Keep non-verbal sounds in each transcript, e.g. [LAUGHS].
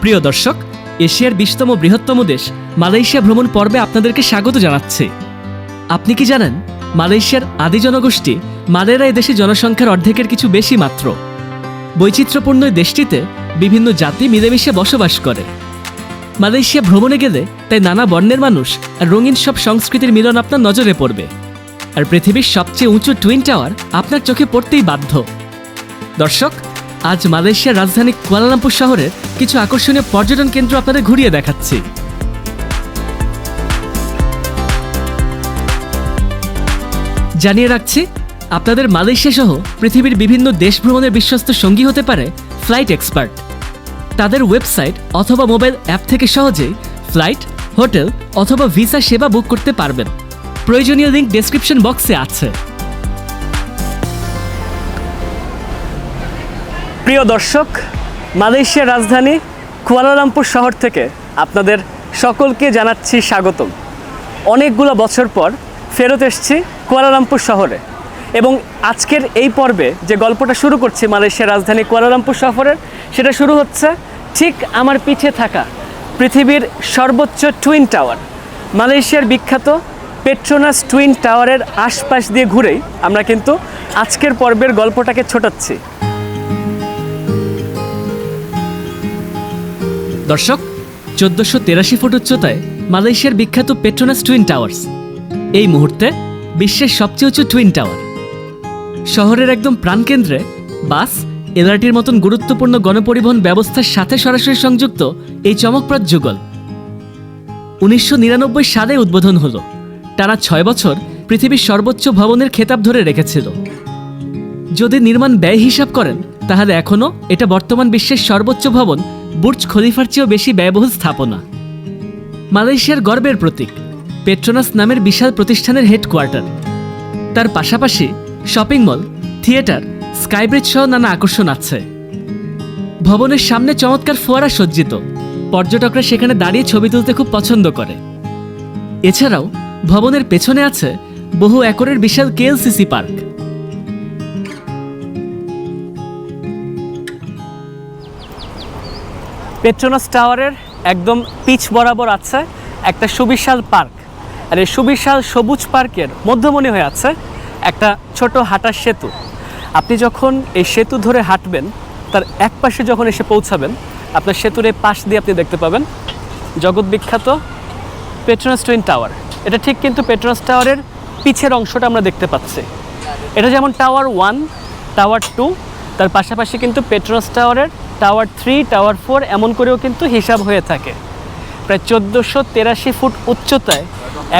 প্রিয় দর্শক, এশিয়ার বিশতম বৃহত্তম দেশ মালয়েশিয়া ভ্রমণ পর্বে আপনাদেরকে স্বাগত জানাচ্ছে। আপনি কি জানেন, মালয়েশিয়ার আদি জনগোষ্ঠী মালেরা দেশে জনসংখ্যার অর্ধেকের কিছু বেশি মাত্র। বৈচিত্র্যপূর্ণ দেশটিতে বিভিন্ন জাতি মিলেমিশে বসবাস করে। মালয়েশিয়া ভ্রমণে গেলে তাই নানা বর্ণের মানুষ আর রঙিন সব সংস্কৃতির মিলন আপনার নজরে পড়বে। আর পৃথিবীর সবচেয়ে উঁচু টুইন টাওয়ার আপনার চোখে পড়তেই বাধ্য। দর্শক আজ মালয়েশিয়ার রাজধানী কুয়ালালামপুর শহরের কিছু আকর্ষণীয় পর্যটন কেন্দ্র আপনাদের ঘুরিয়ে দেখাচ্ছি। জানিয়ে রাখছি, আপনাদের মালয়েশিয়া সহ পৃথিবীর বিভিন্ন দেশ ভ্রমণের বিশ্বস্ত সঙ্গী হতে পারে ফ্লাইট এক্সপার্ট তাদের ওয়েবসাইট অথবা মোবাইল অ্যাপ থেকে সহজেই ফ্লাইট, হোটেল অথবা ভিসা সেবা বুক করতে পারবেন। প্রয়োজনীয় লিঙ্ক ডেসক্রিপশন বক্সে আছে। প্রিয় দর্শক, মালয়েশিয়ার রাজধানী কুয়ালালামপুর শহর থেকে আপনাদের সকলকে জানাচ্ছি স্বাগতম। অনেকগুলো বছর পর ফেরত এসছি কুয়ালালামপুর শহরে এবং আজকের এই পর্বে যে গল্পটা শুরু করছি মালয়েশিয়ার রাজধানী কুয়ালালামপুর শহরের, সেটা শুরু হচ্ছে ঠিক আমার পিঠে থাকা পৃথিবীর সর্বোচ্চ টুইন টাওয়ার, মালয়েশিয়ার বিখ্যাত পেট্রোনাস টুইন টাওয়ারের আশপাশ দিয়ে ঘুরেই আমরা কিন্তু আজকের পর্বের গল্পটাকে ছোটাচ্ছি। দর্শক, চোদ্দশো তেরাশি ফুট উচ্চতায় মালয়েশিয়ার বিখ্যাত পেট্রোনাস টুইন টাওয়ার্স এই মুহূর্তে বিশ্বের সবচেয়ে উঁচু টুইন টাওয়ার শহরের একদম প্রাণকেন্দ্রে বাস, এলআরটির মতন গুরুত্বপূর্ণ গণপরিবহন ব্যবস্থার সাথে সরাসরি সংযুক্ত এই চমকপ্রদ যুগল। উনিশশো নিরানব্বই সালে উদ্বোধন হল। টানা ছয় বছর পৃথিবীর সর্বোচ্চ ভবনের খেতাব ধরে রেখেছিল। যদি নির্মাণ ব্যয় হিসাব করেন, তাহলে এখনও এটা বর্তমান বিশ্বের সর্বোচ্চ ভবন বুর্জ খলিফার চেয়েও বেশি ব্যয়বহুল স্থাপনা। মালয়েশিয়ার গর্বের প্রতীক, পেট্রোনাস নামের বিশাল প্রতিষ্ঠানের হেডকোয়ার্টার। তার পাশাপাশি শপিং মল, থিয়েটার, স্কাইব্রিজ সহ নানা আকর্ষণ আছে। ভবনের সামনে চমৎকার ফোয়ারা সজ্জিত। পর্যটকরা সেখানে দাঁড়িয়ে ছবি তুলতে খুব পছন্দ করে। এছাড়াও ভবনের পেছনে আছে বহু একরের বিশাল কেএলসিসি পার্ক। পেট্রোনাস টাওয়ারের একদম পিচ বরাবর আছে একটা সুবিশাল পার্ক। আর এই সুবিশাল সবুজ পার্কের মধ্যমণি হয়ে আছে একটা ছোট হাঁটার সেতু। আপনি যখন এই সেতু ধরে হাঁটবেন, তার এক পাশে যখন এসে পৌঁছাবেন, আপনার সেতুর এই পাশ দিয়ে আপনি দেখতে পাবেন জগৎ বিখ্যাত পেট্রোনাস টুইন টাওয়ার এটা ঠিক কিন্তু পেট্রোনাস টাওয়ারের পিছের অংশটা আমরা দেখতে পাচ্ছি। এটা যেমন টাওয়ার ওয়ান টাওয়ার টু তার পাশাপাশি কিন্তু পেট্রোনাস টাওয়ারের টাওয়ার থ্রি টাওয়ার ফোর এমন করেও কিন্তু হিসাব হয়ে থাকে। প্রায় চোদ্দোশো তেরাশি ফুট উচ্চতায়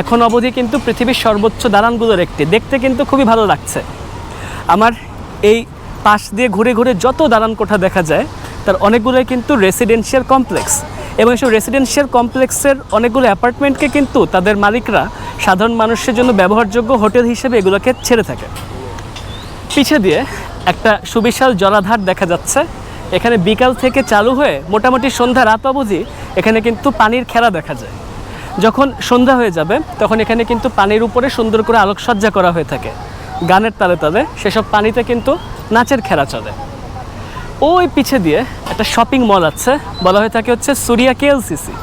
এখন অবধি কিন্তু পৃথিবীর সর্বোচ্চ দালানগুলোর একটি। দেখতে কিন্তু খুবই ভালো লাগছে। আমার এই পাশ দিয়ে ঘুরে ঘুরে যত দালান কোঠা দেখা যায়, তার অনেকগুলোই কিন্তু রেসিডেন্সিয়াল কমপ্লেক্স এবং এসব রেসিডেন্সিয়াল কমপ্লেক্সের অনেকগুলো অ্যাপার্টমেন্টকে কিন্তু তাদের মালিকরা সাধারণ মানুষের জন্য ব্যবহারযোগ্য হোটেল হিসেবে এগুলোকে ছেড়ে থাকে। পিছে দিয়ে একটা সুবিশাল জলাধার দেখা যাচ্ছে। এখানে বিকাল থেকে চালু হয়ে মোটামুটি সন্ধ্যা রাত অবধি এখানে কিন্তু পানির খেলা দেখা যায়। যখন সন্ধ্যা হয়ে যাবে, তখন এখানে কিন্তু পানির উপরে সুন্দর করে আলোকসজ্জা করা হয়ে থাকে। গানের তালে তালে সেসব পানিতে কিন্তু নাচের খেলা চলে। ওই পিছে দিয়ে একটা শপিং মল আছে, বলা হয়ে থাকে হচ্ছে সুরিয়া কেএলসিসি।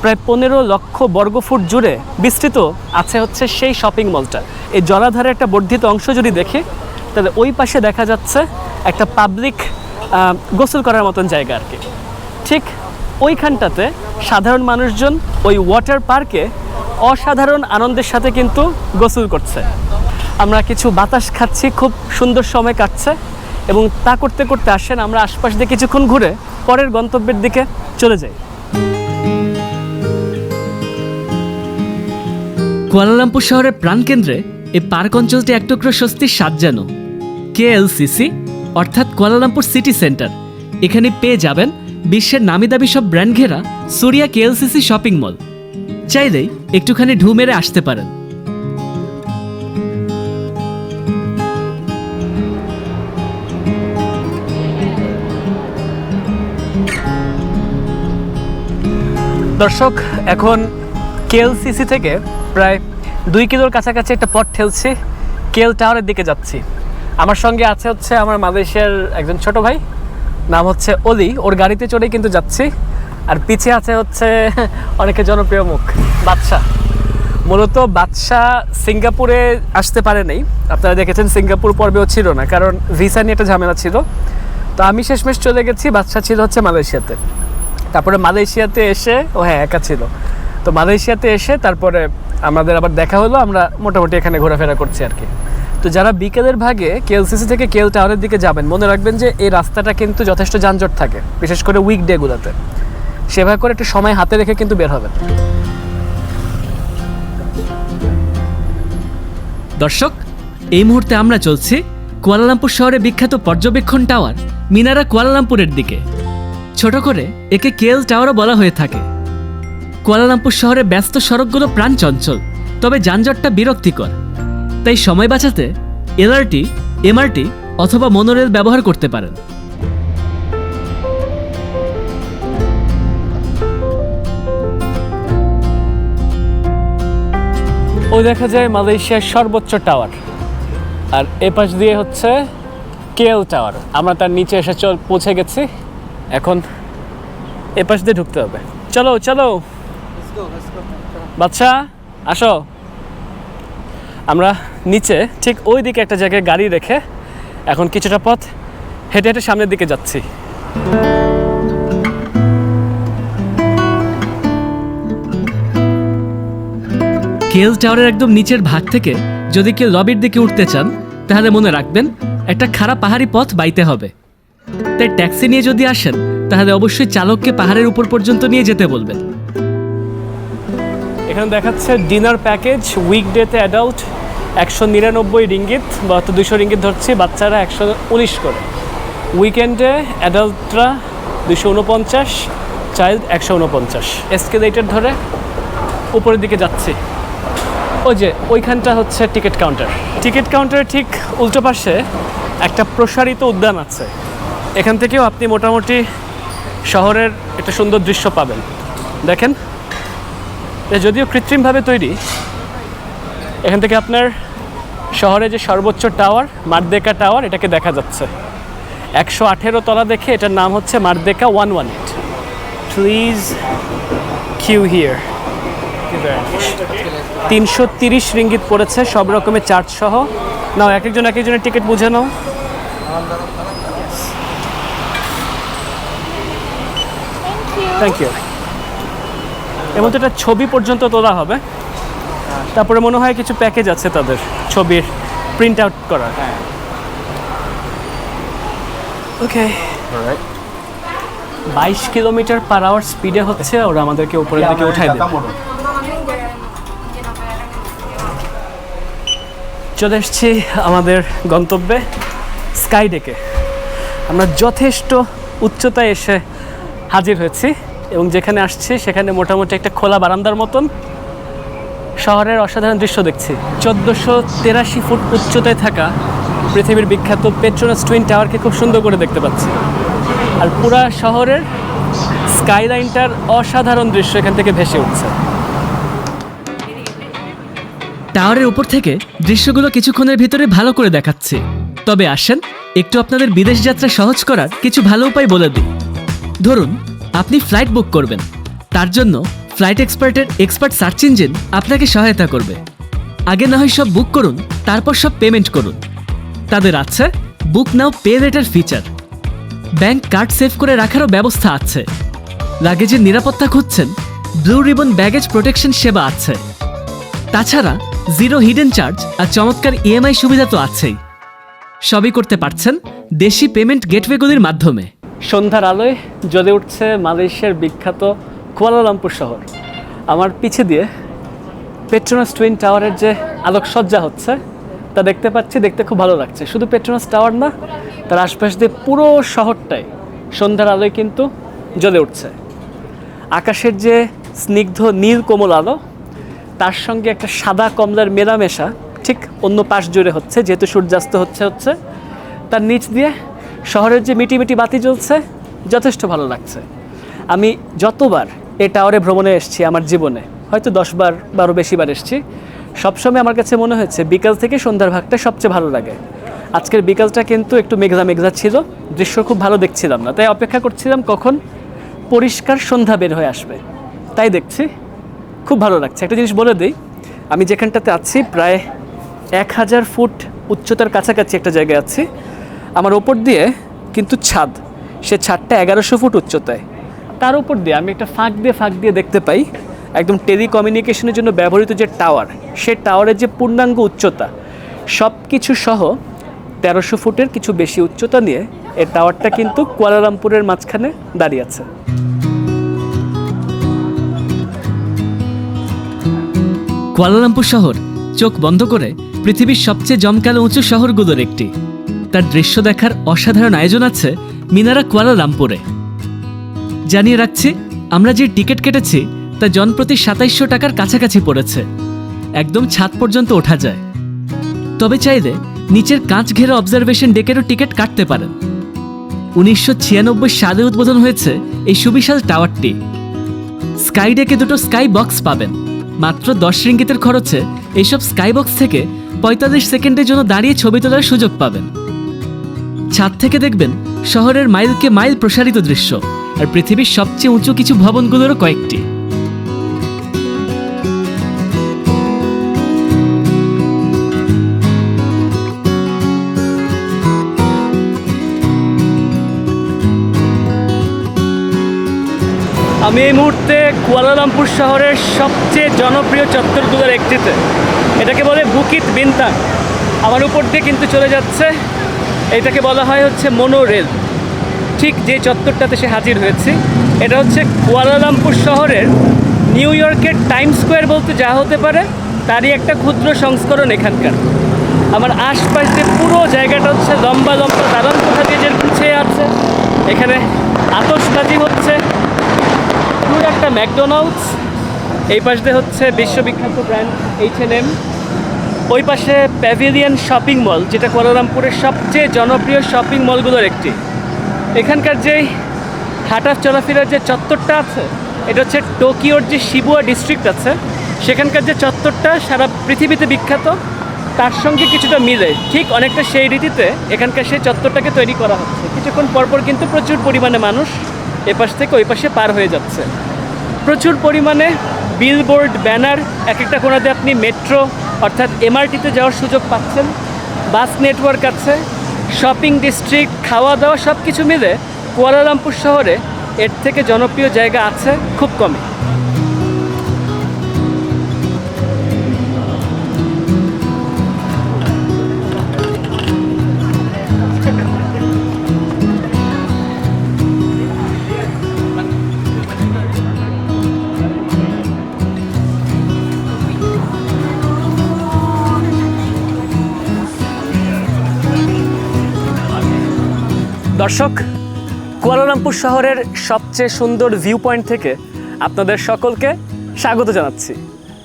প্রায় পনেরো লক্ষ বর্গফুট জুড়ে বিস্তৃত আছে হচ্ছে সেই শপিং মলটা। এই জলাধারে একটা বর্ধিত অংশ যদি দেখি, তাহলে ওই পাশে দেখা যাচ্ছে একটা পাবলিক গোসল করার মতন জায়গা আর কি। ঠিক ওইখানটাতে সাধারণ মানুষজন ওই ওয়াটার পার্কে অসাধারণ আনন্দের সাথে কিন্তু গোসল করছে। আমরা কিছু বাতাস খাচ্ছি, খুব সুন্দর সময় কাটছে এবং তা করতে করতে আসেন, আমরা আশপাশ দিয়ে কিছুক্ষণ ঘুরে পরের গন্তব্যের দিকে চলে যাই। কুয়ালালামপুর শহরের প্রাণকেন্দ্রে এই পার্ক অঞ্চলটি এক টুকরো স্বস্তির স্বাদ যেন। কেএলসিসি অর্থাৎ কুয়ালালামপুর সিটি সেন্টার। এখানে পেয়ে যাবেন বিশ্বের নামি দামি সব ব্র্যান্ড ঘেরা সুরিয়া কেএলসিসি শপিং মল। চাইলেই একটুখানি ঢু মেরে আসতে পারেন। দর্শক, এখন কেএলসিসি থেকে প্রায় দুই কিলোর কাছাকাছি একটা পথ ঠেলছি। কেল টাওয়ারের দিকে যাচ্ছি। আমার সঙ্গে আছে হচ্ছে আমার মালয়েশিয়ার একজন ছোট ভাই, নাম হচ্ছে অলি। ওর গাড়িতে চড়েই কিন্তু যাচ্ছি। আর পিছে আছে হচ্ছে [LAUGHS] অনেকে জনপ্রিয় মুখ বাদশাহ মূলত বাদশাহ সিঙ্গাপুরে আসতে পারে নাই। আপনারা দেখেছেন সিঙ্গাপুর পর্বেও ছিল না, কারণ ভিসা নিয়ে একটা ঝামেলা ছিল। তো আমি শেষমেশ চলে গেছি বাদশাহ ছিল হচ্ছে মালয়েশিয়াতে। তারপরে মালয়েশিয়াতে এসে, ও হ্যাঁ একা ছিল। তো মালয়েশিয়াতে এসে তারপরে আমাদের আবার দেখা হলো, আমরা মোটামুটি এখানে ঘোরাফেরা করছি আর কি। তো যারা বিকেলের ভাগে কেএলসিসি থেকে কেএল টাওয়ারের দিকে যাবেন, মনে রাখবেন যে এই রাস্তাটা কিন্তু যথেষ্ট যানজট থাকে, বিশেষ করে উইকডেগুলোতে সেভাবে করে একটু সময় হাতে রেখে কিন্তু বের হবেন। দর্শক, এই মুহূর্তে আমরা চলছি কুয়ালালামপুর শহরে বিখ্যাত পর্যবেক্ষণ টাওয়ার, মিনারা কুয়ালালামপুরের দিকে। ছোট করে একে কেএল টাওয়ারও বলা হয়ে থাকে। কুয়ালালামপুর শহরে ব্যস্ত সড়কগুলো প্রাণ চঞ্চল তবে যানজটটা বিরক্তিকর। তাই সময় বাঁচাতে এলআরটি এমআরটি অথবা মনোরেল ব্যবহার করতে পারেন। ওই দেখা যায় মালয়েশিয়ার সর্বোচ্চ টাওয়ার। আর এ পাশ দিয়ে হচ্ছে কেএল টাওয়ার। আমরা তার নিচে এসে চল পৌঁছে গেছি। এখন এ পাশ দিয়ে ঢুকতে হবে। চলো চলো। বাচ্চা আসো। আমরা নিচে ঠিক ওই দিকে একটা জায়গায় গাড়ি রেখে এখন কিছুটা পথ হেঁটে হেঁটে সামনের দিকে যাচ্ছি। কেএল টাওয়ারের একদম নিচের ভাগ থেকে যদি কেউ লবির দিকে উঠতে চান তাহলে মনে রাখবেন একটা খারাপ পাহাড়ি পথ বাইতে হবে। তাই ট্যাক্সি নিয়ে যদি আসেন তাহলে অবশ্যই চালককে পাহাড়ের উপর পর্যন্ত নিয়ে যেতে বলবেন। এখানে দেখাচ্ছে ডিনার প্যাকেজ উইকডেতে অ্যাডাল্ট একশো নিরানব্বই রিঙ্গিত বা তো দুশো রিঙ্গিত ধরছি, বাচ্চারা একশো উনিশ করে। উইকেন্ডে অ্যাডাল্টরা দুশো উনপঞ্চাশ, চাইল্ড একশো উনপঞ্চাশ। এসকেলেটার ধরে উপরের দিকে যাচ্ছি। ওই যে ওইখানটা হচ্ছে টিকিট কাউন্টার। টিকিট কাউন্টারের ঠিক উল্টো পাশে একটা প্রসারিত উদ্যান আছে। এখান থেকেও আপনি মোটামুটি শহরের একটা সুন্দর দৃশ্য পাবেন। দেখেন যদিও কৃত্রিমভাবে তৈরি এখান থেকে আপনার শহরে যে সর্বোচ্চ টাওয়ার মারদেকা টাওয়ার এটাকে দেখা যাচ্ছে। একশো আঠেরো তলা দেখে এটার নাম হচ্ছে Merdeka one one eight. Please queue here তিনশো তিরিশ রিঙ্গিত পড়েছে সব রকমের চার্জ সহ। নাও এক একজন এক একজনের টিকিট বুঝে নাও। থ্যাংক ইউ এর মধ্যে একটা ছবি পর্যন্ত তোলা হবে। তারপরে মনে হয় কিছু প্যাকেজ আছে তাদের ছবির প্রিন্ট আউট করার। ওকে বাইশ কিলোমিটার পার আওয়ার স্পিডে হচ্ছে ওরা আমাদেরকে উপরের দিকে উঠাই দেবে। চলে এসেছি আমাদের গন্তব্যে স্কাই ডেকে আমরা যথেষ্ট উচ্চতায় এসে হাজির হয়েছি এবং যেখানে আসছি সেখানে মোটামুটি একটা খোলা বারান্দার মতন। শহরের অসাধারণ দৃশ্য দেখছি। চোদ্দোশো তেরাশি ফুট উচ্চতায় থাকা পৃথিবীর বিখ্যাত পেট্রোনাস টুইন টাওয়ারকে খুব সুন্দর করে দেখতে পাচ্ছি। আর পুরা শহরের স্কাইলাইনটার অসাধারণ দৃশ্য এখান থেকে ভেসে উঠছে। টাওয়ারের উপর থেকে দৃশ্যগুলো কিছুক্ষণের ভিতরে ভালো করে দেখাচ্ছে। তবে আসেন, একটু আপনাদের বিদেশ যাত্রা সহজ করার কিছু ভালো উপায় বলে দিই। ধরুন, আপনি ফ্লাইট বুক করবেন। তার জন্য ফ্লাইট এক্সপার্টের এক্সপার্ট সার্চ ইঞ্জিন আপনাকে সহায়তা করবে। আগে না হয় সব বুক করুন, তারপর সব পেমেন্ট করুন। তাদের আছে book now pay later feature. Bank card save করে রাখারও ব্যবস্থা আছে। লাগেজের নিরাপত্তা খুঁজছেন, ব্লু রিবন ব্যাগেজ প্রোটেকশন সেবা আছে। তাছাড়া জিরো হিডেন চার্জ আর চমৎকার ইএমআই সুবিধা তো আছেই। সবই করতে পারছেন দেশি পেমেন্ট গেটওয়েগুলির মাধ্যমে। সন্ধ্যার আলোয় জ্বলে উঠছে মালয়েশিয়ার বিখ্যাত কুয়ালালামপুর শহর। আমার পিছে দিয়ে পেট্রোনাস টুইন টাওয়ারের যে আলোকসজ্জা হচ্ছে, তা দেখতে পাচ্ছি, দেখতে খুব ভালো লাগছে। শুধু পেট্রোনাস টাওয়ার না, তার আশপাশ দিয়ে পুরো শহরটাই সন্ধ্যার আলোয় কিন্তু জ্বলে উঠছে। আকাশের যে স্নিগ্ধ নীল কোমল আলো, তার সঙ্গে একটা সাদা কমলার মেলামেশা ঠিক অন্য পাশ জুড়ে হচ্ছে, যেহেতু সূর্যাস্ত হচ্ছে হচ্ছে, তার নিচ দিয়ে শহরের যে মিটি মিটি বাতি জ্বলছে, যথেষ্ট ভালো লাগছে। আমি যতবার এই টাওয়ারে ভ্রমণে এসেছি আমার জীবনে, হয়তো দশবার বারো বেশিবার এসেছি, সবসময় আমার কাছে মনে হয়েছে বিকাল থেকে সন্ধ্যার ভাগটা সবচেয়ে ভালো লাগে। আজকের বিকালটা কিন্তু একটু মেঘলা মেঘলা ছিল, দৃশ্য খুব ভালো দেখছিলাম না, তাই অপেক্ষা করছিলাম কখন পরিষ্কার সন্ধ্যা বের হয়ে আসবে। তাই দেখছি, খুব ভালো লাগছে। একটা জিনিস বলে দিই, আমি যেখানটাতে আছি প্রায় এক হাজার ফুট উচ্চতার কাছাকাছি একটা জায়গায় আছি। আমার ওপর দিয়ে কিন্তু ছাদ, সে ছাদটা এগারোশো ফুট উচ্চতায়। তার উপর দিয়ে, আমি একটা ফাঁক দিয়ে ফাঁক দিয়ে দেখতে পাই, একদম টেলিকমিউনিকেশনের জন্য ব্যবহৃত যে টাওয়ার সে টাওয়ারের যে পূর্ণাঙ্গ উচ্চতা সব কিছু সহ তেরোশো ফুটের কিছু বেশি উচ্চতা নিয়ে এই টাওয়ারটা কিন্তু কুয়ালালামপুরের মাঝখানে দাঁড়িয়ে আছে। কুয়ালালামপুর শহর চোখ বন্ধ করে পৃথিবীর সবচেয়ে জমকালো উঁচু শহরগুলোর একটি। তার দৃশ্য দেখার অসাধারণ আয়োজন আছে মিনারা কুয়ালালামপুরে। জানিয়ে রাখছি, আমরা যে টিকিট কেটেছি, তা জনপ্রতি সাতাইশশো টাকার কাছাকাছি পড়েছে। একদম ছাদ পর্যন্ত ওঠা যায়। তবে চাইলে নিচের কাঁচ ঘেরা অবজারভেশন ডেকেরও টিকিট কাটতে পারেন। উনিশশো ছিয়ানব্বই সালে উদ্বোধন হয়েছে এই সুবিশাল টাওয়ারটি। স্কাই ডেকে দুটো স্কাই বক্স পাবেন। মাত্র দশ রিঙ্গিতের খরচে এইসব স্কাই বক্স থেকে পঁয়তাল্লিশ সেকেন্ডের জন্য দাঁড়িয়ে ছবি তোলার সুযোগ পাবেন। ছাদ থেকে দেখবেন শহরের মাইলকে মাইল প্রসারিত দৃশ্য। আর পৃথিবীর সবচেয়ে উঁচু কিছু ভবনগুলোরও কয়েকটি। আমি এই মুহূর্তে কুয়ালালামপুর শহরের সবচেয়ে জনপ্রিয় চত্বরগুলোর একটিতে। এটাকে বলে বুকিত বিনতাং আমার উপর দিয়ে কিন্তু চলে যাচ্ছে। এটাকে বলা হয় হচ্ছে মোনো রেল ঠিক যে চত্বরটাতে সে হাজির হয়েছি, এটা হচ্ছে কুয়ালালামপুর শহরের নিউ ইয়র্কের টাইম স্কোয়ার বলতে যা হতে পারে, তারই একটা ক্ষুদ্র সংস্করণ এখানকার। আমার আশপাশ যে পুরো জায়গাটা হচ্ছে লম্বা লম্বা দালান কোঠা দিয়ে যেরকম ছেয়ে আছে, এখানে আতশবাজি হচ্ছে পুরো একটা ম্যাকডোনাল্ডস, এই পাশ দিয়ে হচ্ছে বিশ্ববিখ্যাত ব্র্যান্ড এইচ এন এম ওই পাশে প্যাভিলিয়ন শপিং মল, যেটা কোয়ালালামপুরের সবচেয়ে জনপ্রিয় শপিং মলগুলোর একটি। এখানকার যেই হাঁটা চলাফেরার যে চত্বরটা আছে, এটা হচ্ছে টোকিওর যে শিবুয়া ডিস্ট্রিক্ট আছে, সেখানকার যে চত্বরটা সারা পৃথিবীতে বিখ্যাত, তার সঙ্গে কিছুটা মিলে। ঠিক অনেকটা সেই রীতিতে এখানকার সেই চত্বরটাকে তৈরি করা হচ্ছে। কিছুক্ষণ পরপর কিন্তু প্রচুর পরিমাণে মানুষ এপাশ থেকে ওই পাশে পার হয়ে যাচ্ছে। প্রচুর পরিমাণে বিলবোর্ড ব্যানার এক একটা কোনাতে আপনি মেট্রো অর্থাৎ এমআরটিতে যাওয়ার সুযোগ পাচ্ছেন। বাস নেটওয়ার্ক আছে শপিং ডিস্ট্রিক্ট খাওয়া দাওয়া সব কিছু মিলে কুয়ালালামপুর শহরে এর থেকে জনপ্রিয় জায়গা আছে খুব কমই। দর্শক, কুয়ালালামপুর শহরের সবচেয়ে সুন্দর ভিউ পয়েন্ট থেকে আপনাদের সকলকে স্বাগত জানাচ্ছি।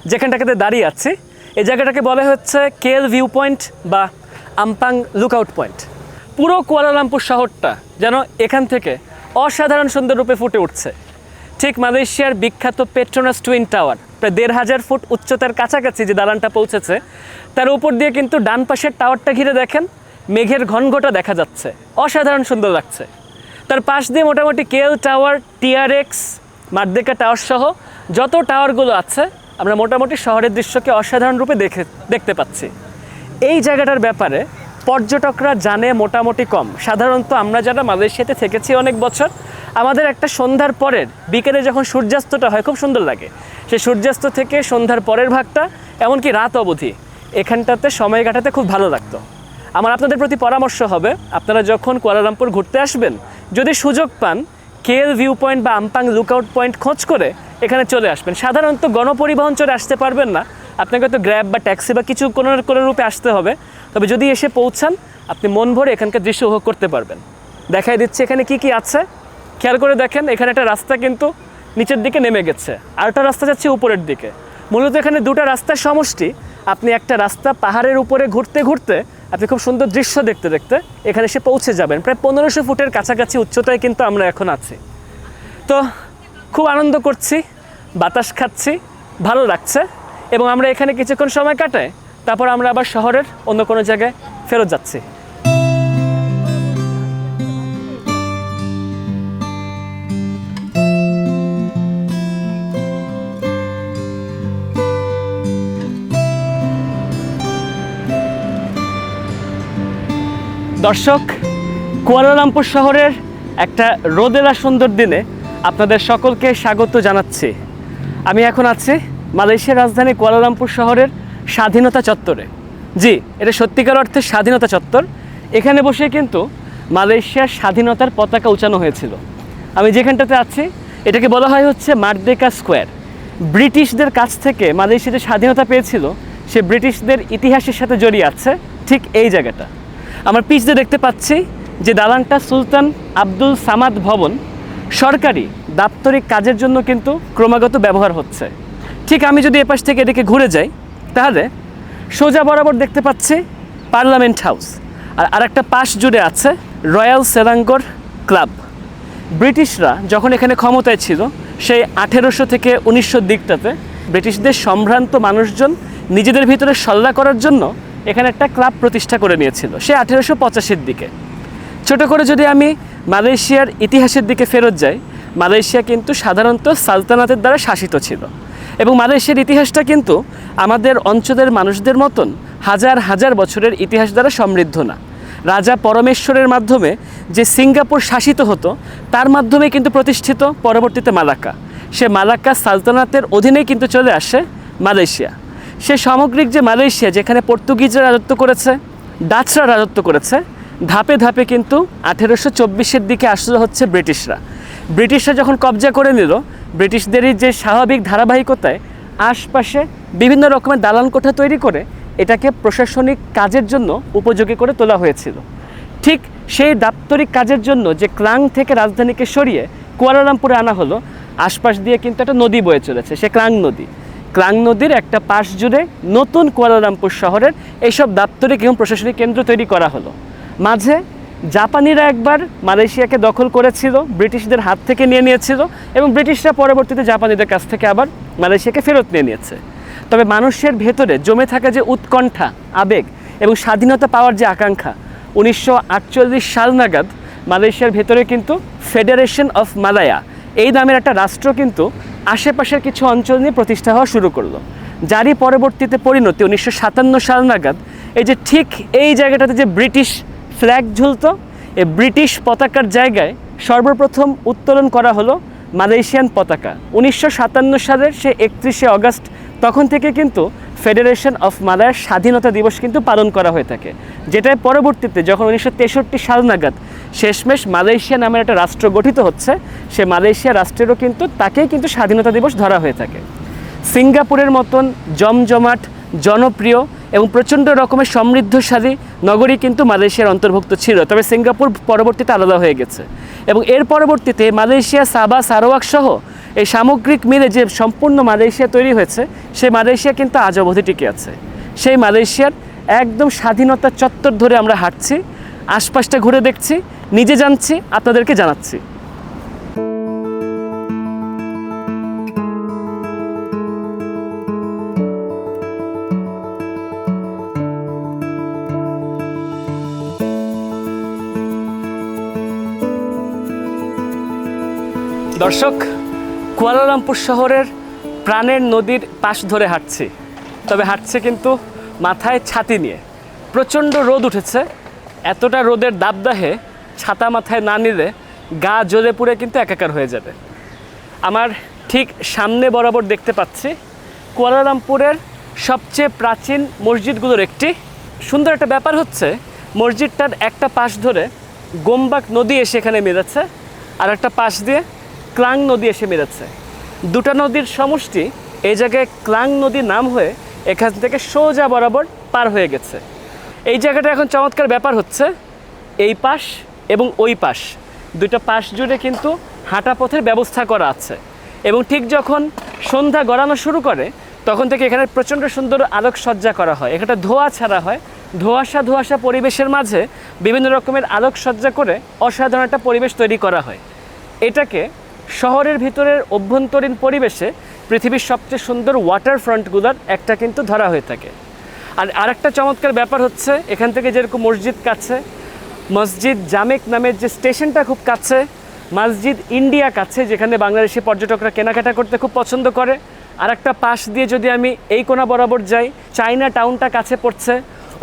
যেখানটাকে দাঁড়িয়ে আছি, এই জায়গাটাকে বলা হচ্ছে কেএল ভিউ পয়েন্ট বা আমপাং লুকআউট পয়েন্ট পুরো কুয়ালালামপুর শহরটা যেন এখান থেকে অসাধারণ সুন্দর রূপে ফুটে উঠছে। ঠিক মালয়েশিয়ার বিখ্যাত পেট্রোনাস টুইন টাওয়ার প্রায় দেড় হাজার ফুট উচ্চতার কাছাকাছি যে দালানটা পৌঁছেছে, তার উপর দিয়ে কিন্তু ডান পাশের টাওয়ারটা ঘিরে দেখেন মেঘের ঘনঘটা দেখা যাচ্ছে। অসাধারণ সুন্দর লাগছে। তার পাশ দিয়ে মোটামুটি KL, tower TRX Merdeka tower সহ যত টাওয়ারগুলো আছে, আমরা মোটামুটি শহরের দৃশ্যকে অসাধারণ রূপে দেখে, দেখতে পাচ্ছি। এই জায়গাটার ব্যাপারে পর্যটকরা জানে মোটামুটি কম। সাধারণত আমরা যারা মালয়েশিয়াতে থেকেছি অনেক বছর, আমাদের একটা সন্ধ্যার পরের, বিকেলে যখন সূর্যাস্তটা হয়, খুব সুন্দর লাগে। সেই সূর্যাস্ত থেকে সন্ধ্যার পরের ভাগটা, এমনকি রাত অবধি, এখানটাতে সময় কাটাতে খুব ভালো লাগতো। আমার আপনাদের প্রতি পরামর্শ হবে, আপনারা যখন কুয়ালালামপুর ঘুরতে আসবেন, যদি সুযোগ পান, কেএল ভিউ পয়েন্ট বা আমপাং লুকআউট পয়েন্ট খোঁজ করে এখানে চলে আসবেন। সাধারণত গণপরিবহন চলে আসতে পারবেন না, আপনাকে হয়তো গ্র্যাব বা ট্যাক্সি বা কিছু কোনো কোনো রূপে আসতে হবে। তবে যদি এসে পৌঁছান, আপনি মন ভরে এখানকার দৃশ্য উপভোগ করতে পারবেন। দেখাই দিচ্ছি এখানে কি কি আছে। খেয়াল করে দেখেন, এখানে একটা রাস্তা কিন্তু নিচের দিকে নেমে গেছে। আর একটা রাস্তা যাচ্ছে উপরের দিকে। মূলত এখানে দুটো রাস্তার সমষ্টি। আপনি একটা রাস্তা পাহাড়ের উপরে ঘুরতে ঘুরতে আপনি খুব সুন্দর দৃশ্য দেখতে দেখতে এখানে এসে পৌঁছে যাবেন। প্রায় পনেরোশো ফুটের কাছাকাছি উচ্চতায় কিন্তু আমরা এখন আছি। তো খুব আনন্দ করছি, বাতাস খাচ্ছি, ভালো লাগছে এবং আমরা এখানে কিছুক্ষণ সময় কাটাই, তারপর আমরা আবার শহরের অন্য কোনো জায়গায় ফেরত যাচ্ছি। দর্শক, কুয়ালালামপুর শহরের একটা রোদেলা সুন্দর দিনে আপনাদের সকলকে স্বাগত জানাচ্ছি। আমি এখন আছি মালয়েশিয়ার রাজধানী কুয়ালালামপুর শহরের স্বাধীনতা চত্বরে। জি, এটা সত্যিকার অর্থে স্বাধীনতা চত্বর। এখানে বসে কিন্তু মালয়েশিয়ার স্বাধীনতার পতাকা উঁচানো হয়েছিল। আমি যেখানটাতে আছি, এটাকে বলা হয় হচ্ছে মার্দেকা স্কোয়ার। ব্রিটিশদের কাছ থেকে মালয়েশিয়া যে স্বাধীনতা পেয়েছিল, সে ব্রিটিশদের ইতিহাসের সাথে জড়িয়ে আছে, ঠিক এই জায়গাটা। আমার পিছ দিয়ে দেখতে পাচ্ছি যে দালানটা সুলতান আব্দুল সামাদ ভবন সরকারি দাপ্তরিক কাজের জন্য কিন্তু ক্রমাগত ব্যবহার হচ্ছে। ঠিক আমি যদি এপাশ থেকে এদিকে ঘুরে যাই, তাহলে সোজা বরাবর দেখতে পাচ্ছি পার্লামেন্ট হাউস। আর আরেকটা পাশ জুড়ে আছে রয়্যাল সেরাঙ্গর ক্লাব। ব্রিটিশরা যখন এখানে ক্ষমতায় ছিল, সেই আঠেরোশো থেকে উনিশশো দিকটাতে ব্রিটিশদের সম্ভ্রান্ত মানুষজন নিজেদের ভিতরে সল্লা করার জন্য এখানে একটা ক্লাব প্রতিষ্ঠা করে নিয়েছিল, সে আঠেরোশো পঁচাশির দিকে। ছোট করে যদি আমি মালয়েশিয়ার ইতিহাসের দিকে ফেরত যাই, মালয়েশিয়া কিন্তু সাধারণত সালতানাতের দ্বারা শাসিত ছিল এবং মালয়েশিয়ার ইতিহাসটা কিন্তু আমাদের অঞ্চলের মানুষদের মতন হাজার হাজার বছরের ইতিহাস দ্বারা সমৃদ্ধ না। রাজা পরমেশ্বরের মাধ্যমে যে সিঙ্গাপুর শাসিত হতো, তার মাধ্যমে কিন্তু প্রতিষ্ঠিত পরবর্তীতে মালাক্কা। সে মালাক্কা সালতানাতের অধীনেই কিন্তু চলে আসে মালয়েশিয়া। সে সামগ্রিক যে মালয়েশিয়া, যেখানে পর্তুগিজরা রাজত্ব করেছে, ডাচরা রাজত্ব করেছে, ধাপে ধাপে কিন্তু আঠেরোশো চব্বিশের দিকে আসলে হচ্ছে ব্রিটিশরা। ব্রিটিশরা যখন কবজা করে নিল, ব্রিটিশদেরই যে স্বাভাবিক ধারাবাহিকতায় আশপাশে বিভিন্ন রকমের দালান কোঠা তৈরি করে এটাকে প্রশাসনিক কাজের জন্য উপযোগী করে তোলা হয়েছিল। ঠিক সেই দাপ্তরিক কাজের জন্য যে ক্লাং থেকে রাজধানীকে সরিয়ে কুয়ালালামপুরে আনা হলো, আশপাশ দিয়ে কিন্তু একটা নদী বয়ে চলেছে, সে ক্লাং নদী। ক্লাং নদীর একটা পাশ জুড়ে নতুন কুয়ালালামপুর শহরের এইসব দাপ্তরিক এবং প্রশাসনিক কেন্দ্র তৈরি করা হলো। মাঝে জাপানিরা একবার মালয়েশিয়াকে দখল করেছিল, ব্রিটিশদের হাত থেকে নিয়ে নিয়েছিল এবং ব্রিটিশরা পরবর্তীতে জাপানিদের কাছ থেকে আবার মালয়েশিয়াকে ফেরত নিয়ে নিয়েছে। তবে মানুষের ভেতরে জমে থাকা যে উৎকণ্ঠা, আবেগ এবং স্বাধীনতা পাওয়ার যে আকাঙ্ক্ষা, উনিশশো আটচল্লিশ সাল নাগাদ মালয়েশিয়ার ভেতরে কিন্তু ফেডারেশন অফ মালায়া এই নামের একটা রাষ্ট্র কিন্তু আশেপাশের কিছু অঞ্চল নিয়ে প্রতিষ্ঠা হওয়া শুরু করল। যারই পরবর্তীতে পরিণতি উনিশশো সাতান্ন সাল নাগাদ, এই যে ঠিক এই জায়গাটাতে যে ব্রিটিশ ফ্ল্যাগ ঝুলতো, এই ব্রিটিশ পতাকার জায়গায় সর্বপ্রথম উত্তোলন করা হলো মালয়েশিয়ান পতাকা। উনিশশো সাতান্ন সালের সে একত্রিশে অগস্ট, তখন থেকে কিন্তু ফেডারেশন অফ মালায়ার স্বাধীনতা দিবস কিন্তু পালন করা হয়ে থাকে। যেটায় পরবর্তীতে, যখন উনিশশো তেষট্টি সাল নাগাদ শেষমেশ মালয়েশিয়া নামের একটা রাষ্ট্র গঠিত হচ্ছে। সে মালয়েশিয়া রাষ্ট্রেরও কিন্তু তাকেই কিন্তু স্বাধীনতা দিবস ধরা হয়ে থাকে। সিঙ্গাপুরের মতন জমজমাট, জনপ্রিয় এবং প্রচণ্ড রকমের সমৃদ্ধশালী নগরী কিন্তু মালয়েশিয়ার অন্তর্ভুক্ত ছিল। তবে সিঙ্গাপুর পরবর্তীতে আলাদা হয়ে গেছে এবং এর পরবর্তীতে মালয়েশিয়া, সাবা, সারোয়াক সহ এই সামগ্রিক মিলে যে সম্পূর্ণ মালয়েশিয়া তৈরি হয়েছে, সেই মালয়েশিয়া কিন্তু আজ অবধি টিকে আছে। সেই মালয়েশিয়ার একদম স্বাধীনতা চত্বর ধরে আমরা হাঁটছি। আশপাশটা ঘুরে দেখছি, নিজে জানছি, আপনাদেরকে জানাচ্ছি। দর্শক, কুয়ালালামপুর শহরের প্রাণের নদীর পাশ ধরে হাঁটছি। তবে হাঁটছে কিন্তু মাথায় ছাতি নিয়ে। প্রচণ্ড রোদ উঠেছে এতটা রোদের দাবদাহে ছাতা মাথায় না নিলে গা জ্বলে পুড়ে কিন্তু একাকার হয়ে যাবে। আমার ঠিক সামনে বরাবর দেখতে পাচ্ছি কুয়ালালামপুরের সবচেয়ে প্রাচীন মসজিদগুলোর একটি। সুন্দর একটা ব্যাপার হচ্ছে মসজিদটার একটা পাশ ধরে গোমবাক নদী এসে এখানে মেরেছে আর একটা পাশ দিয়ে ক্লাং নদী এসে মেরেছে। দুটা নদীর সমষ্টি এই জায়গায় ক্লাং নদী নাম হয়ে এখান থেকে সোজা বরাবর পার হয়ে গেছে। এই জায়গাটা এখন চমৎকার ব্যাপার হচ্ছে। এই পাশ এবং ওই পাশ। দুইটা পাশ জুড়ে কিন্তু হাঁটা পথের ব্যবস্থা করা আছে। এবং ঠিক যখন সন্ধ্যা গড়ানো শুরু করে, তখন থেকে এখানে প্রচণ্ড সুন্দর আলোকসজ্জা করা হয়। এখানে ধোয়া ছাড়া হয়। ধোঁয়াশা ধোঁয়াশা পরিবেশের মাঝে বিভিন্ন রকমের আলোকসজ্জা করে অসাধারণ একটা পরিবেশ তৈরি করা হয়। এটাকে শহরের ভিতরের অভ্যন্তরীণ পরিবেশে পৃথিবীর সবচেয়ে সুন্দর ওয়াটার ফ্রন্টগুলোর একটা কিন্তু ধরা হয়ে থাকে। আর আরেকটা চমৎকার ব্যাপার হচ্ছে, এখান থেকে যেরকম মসজিদ কাছে, মসজিদ জামেক নামের যে স্টেশনটা খুব কাছে, মসজিদ ইন্ডিয়া কাছে, যেখানে বাংলাদেশি পর্যটকরা কেনাকাটা করতে খুব পছন্দ করে। আর একটা পাশ দিয়ে যদি আমি এই কোনা বরাবর যাই, চাইনা টাউনটা কাছে পড়ছে,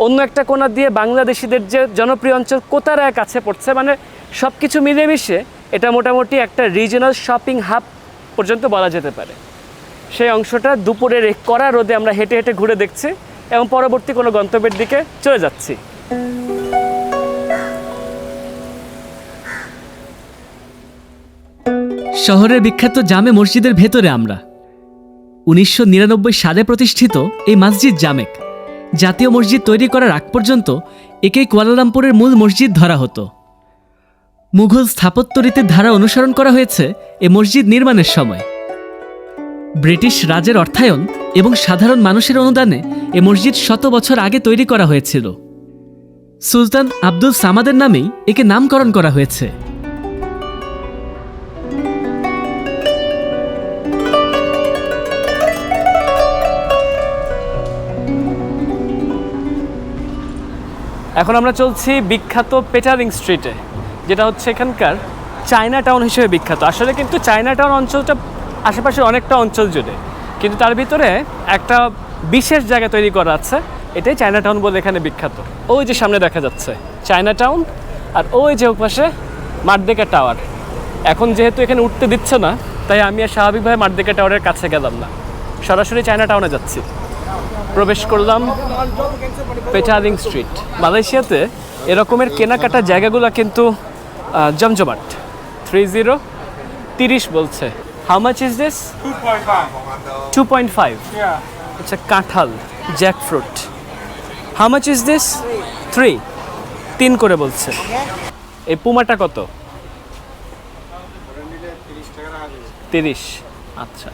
অন্য একটা কোণা দিয়ে বাংলাদেশিদের যে জনপ্রিয় অঞ্চল কোতারায় কাছে পড়ছে মানে সব কিছু মিলেমিশে এটা মোটামুটি একটা রিজনাল শপিং হাব পর্যন্ত বলা যেতে পারে। সেই অংশটা দুপুরের কড়া রোদে আমরা হেঁটে হেঁটে ঘুরে দেখছি। এবং পরবর্তী কোনো গন্তব্যের দিকে চলে যাচ্ছি। শহরের বিখ্যাত জামে মসজিদের ভেতরে আমরা। উনিশশো নিরানব্বই সালে প্রতিষ্ঠিত এই মসজিদ জামেক, জাতীয় মসজিদ তৈরি করার আগ পর্যন্ত একেই কুয়ালালামপুরের মূল মসজিদ ধরা হতো। মুঘল স্থাপত্য রীতির ধারা অনুসরণ করা হয়েছে এ মসজিদ নির্মাণের সময়। ব্রিটিশ রাজের অর্থায়ন এবং সাধারণ মানুষের অনুদানে এ মসজিদ শত বছর আগে তৈরি করা হয়েছিল। সুলতান আব্দুল সামাদের নামেই একে নামকরণ করা হয়েছে। এখন আমরা চলছি বিখ্যাত পেটারিং স্ট্রিটে, যেটা হচ্ছে এখানকার চায়না টাউন হিসেবে বিখ্যাত। আসলে কিন্তু চায়না টাউন অঞ্চলটা আশেপাশের অনেকটা অঞ্চল জুড়ে। কিন্তু তার ভিতরে একটা বিশেষ জায়গা তৈরি করা আছে, এটাই চায়না টাউন বলে এখানে বিখ্যাত। ওই যে সামনে দেখা যাচ্ছে চায়না টাউন আর ওই যে ওপাশে মারদেকা টাওয়ার এখন যেহেতু এখানে উঠতে দিচ্ছে না, তাই আমি আর স্বাভাবিকভাবে মারদেকা টাওয়ারের কাছে গেলাম না। সরাসরি চায়না টাউনে যাচ্ছি। প্রবেশ করলাম পেটারিং স্ট্রিট মালয়েশিয়াতে এরকমের কেনাকাটা জায়গাগুলো কিন্তু জমজমাট। থ্রি জিরো তিরিশ বলছে। How much is this two point five আচ্ছা কাঁঠাল jackfruit how much is this three তিন করে বলছে। এই পুমাটা কত? তিরিশ। আচ্ছা।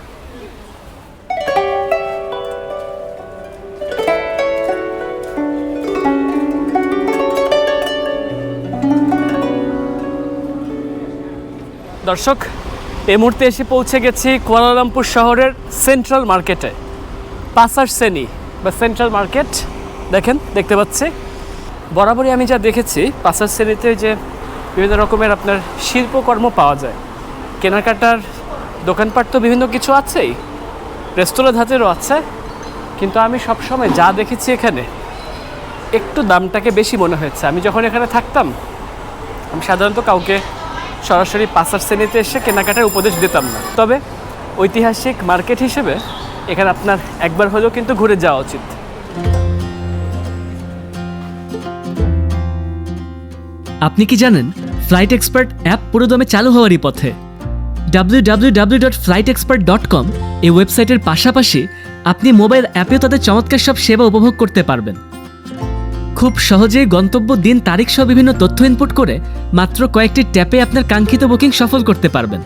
দর্শক এই মুহূর্তে এসে পৌঁছে গেছি কুয়ালালামপুর শহরের সেন্ট্রাল মার্কেটে। পাসার সেনি বা সেন্ট্রাল মার্কেট। দেখেন, দেখতে পাচ্ছি। বরাবরই আমি যা দেখেছি, পাসার শ্রেণীতে যে বিভিন্ন রকমের আপনার শিল্পকর্ম পাওয়া যায়। কেনাকাটার দোকানপাট তো বিভিন্ন কিছু আছেই, রেস্তোরাঁ ধাতেরও আছে। কিন্তু আমি সবসময় যা দেখেছি এখানে, একটু দামটাকে বেশি মনে হয়েছে। আমি যখন এখানে থাকতাম, আমি সাধারণত কাউকে সরাসরি পাসার শ্রেণীতে এসে কেনাকাটার উপদেশ দিতাম না। তবে ঐতিহাসিক মার্কেট হিসেবে এখানে আপনার একবার হলেও কিন্তু ঘুরে যাওয়া উচিত। আপনি কি জানেন ফ্লাইট এক্সপার্ট অ্যাপ পুরোদমে চালু হওয়ারই পথে। www.flightexpert.com এই ওয়েবসাইটের পাশাপাশি আপনি মোবাইল অ্যাপেও তাদের চমৎকার সব সেবা উপভোগ করতে পারবেন। খুব সহজেই গন্তব্য দিন, তারিখ সহ বিভিন্ন তথ্য ইনপুট করে মাত্র কয়েকটি ট্যাপে আপনার কাঙ্ক্ষিত বুকিং সফল করতে পারবেন।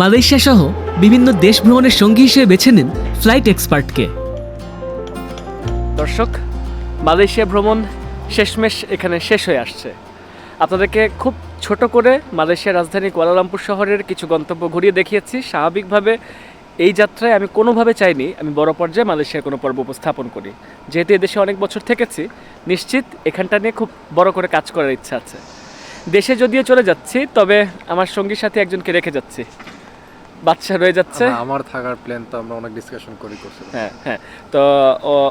মালয়েশিয়া সহ বিভিন্ন দেশ ভ্রমণের সঙ্গী হিসেবে বেছে নিন ফ্লাইট এক্সপার্টকে দর্শক, মালয়েশিয়া ভ্রমণ শেষমেশ এখানে শেষ হয়ে আসছে। আপনাদেরকে খুব ছোট করে মালয়েশিয়ার রাজধানী কুয়ালালামপুর শহরের কিছু গন্তব্য ঘুরিয়ে দেখিয়েছি। স্বাভাবিকভাবে এই যাত্রায় আমি কোনোভাবে চাইনি আমি বড় পর্যায়ে মালয়েশিয়ার কোনো পর্ব উপস্থাপন করি। যেহেতু এদেশে অনেক বছর থেকেছি নিশ্চিত এখানটা নিয়ে খুব বড় করে কাজ করার ইচ্ছা আছে। দেশে যদিও চলে যাচ্ছি তবে আমার সঙ্গীর সাথে একজনকে রেখে যাচ্ছি। বাচ্চা রয়ে যাচ্ছে। আমার থাকার প্ল্যান তো আমরা অনেক ডিসকাশন করি করছিলাম। হ্যাঁ হ্যাঁ। তো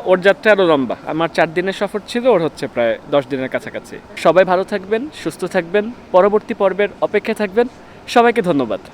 ওর যাত্রা আরও লম্বা। আমার চার দিনের সফর ছিল ওর হচ্ছে প্রায় দশ দিনের কাছাকাছি। সবাই ভালো থাকবেন সুস্থ থাকবেন পরবর্তী পর্বের অপেক্ষায় থাকবেন। সবাইকে ধন্যবাদ।